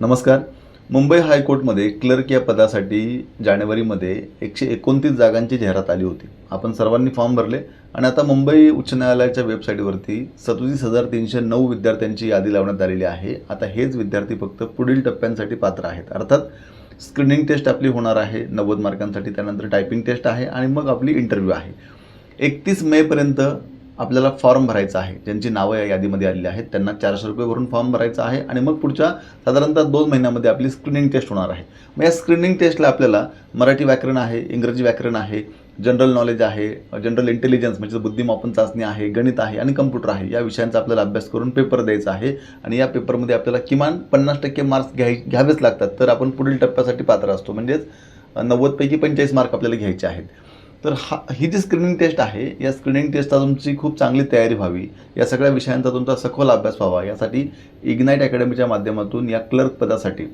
नमस्कार. मुंबई हायकोर्टमध्ये क्लर्क या पदासाठी जानेवारीमध्ये एकशे एकोणतीस जागांची जाहिरात आली होती. आपण सर्वांनी फॉर्म भरले आणि आता मुंबई उच्च न्यायालयाच्या वेबसाईटवरती सदोतीस हजार तीनशे नऊ विद्यार्थ्यांची यादी लावण्यात आलेली आहे. आता हेच विद्यार्थी फक्त पुढील टप्प्यांसाठी पात्र आहेत. अर्थात स्क्रीनिंग टेस्ट आपली होणार आहे नव्वद मार्कांसाठी त्यानंतर टायपिंग टेस्ट आहे आणि मग आपली इंटरव्ह्यू आहे. एकतीस मेपर्यंत आपल्याला फॉर्म भरायचा आहे. ज्यांची नावं या यादीमध्ये आलेली आहेत त्यांना चारशे रुपये भरून फॉर्म भरायचा आहे आणि मग पुढच्या साधारणतः दोन महिन्यामध्ये आपली स्क्रीनिंग टेस्ट होणार आहे. मग या स्क्रीनिंग टेस्टला आपल्याला मराठी व्याकरण आहे इंग्रजी व्याकरण आहे जनरल नॉलेज आहे जनरल इंटेलिजन्स म्हणजे बुद्धिमापन चाचणी आहे गणित आहे आणि कम्प्युटर आहे या विषयांचा आपल्याला अभ्यास करून पेपर द्यायचा आहे आणि या पेपरमध्ये आपल्याला किमान पन्नास टक्के मार्क्स घ्याय घ्यावेच लागतात. तर आपण पुढील टप्प्यासाठी पात्र असतो. म्हणजेच नव्वदपैकी पंचेचाळीस मार्क आपल्याला घ्यायचे आहेत. तर हा ही जी स्क्रीनिंग टेस्ट आहे या स्क्रीनिंग टेस्टचा तुमची खूप चांगली तयारी व्हावी. या सगळ्या विषयांचा तुमचा सखोल अभ्यास व्हावा. यासाठी इग्नाईट अकॅडमीच्या माध्यमातून या क्लर्क पदासाठी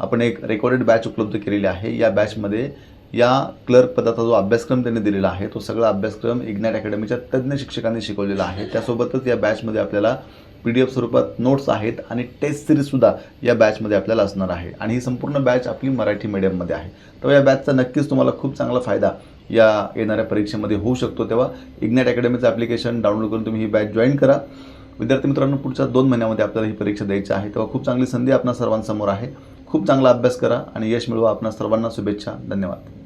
आपण एक रेकॉर्डेड बॅच उपलब्ध केलेली आहे. या बॅचमध्ये या क्लर्क पदाचा जो अभ्यासक्रम त्यांनी दिलेला आहे तो सगळा अभ्यासक्रम इग्नाईट अकॅडमीच्या तज्ज्ञ शिक्षकांनी शिकवलेला आहे. त्यासोबतच या बॅचमध्ये आपल्याला पी डी एफ स्वरूपात नोट्स आहेत आणि टेस्ट सिरीजसुद्धा या बॅचमध्ये आपल्याला असणार आहे. आणि ही संपूर्ण बॅच आपली मराठी मीडियममध्ये आहे. तर या बॅचचा नक्कीच तुम्हाला खूप चांगला फायदा या येणाऱ्या परीक्षेमध्ये होऊ शकतो तेव्हा इग्नॅट अकॅडमीचं ॲप्लिकेशन डाउनलोड करून तुम्ही ही बॅच जॉईन करा. विद्यार्थी मित्रांनो पुढच्या दोन महिन्यामध्ये आपल्याला ही परीक्षा द्यायची आहे. तेव्हा खूप चांगली संधी आपणा सर्वांसमोर आहे. खूप चांगला अभ्यास करा आणि यश मिळवा आपणा सर्वांना शुभेच्छा. धन्यवाद.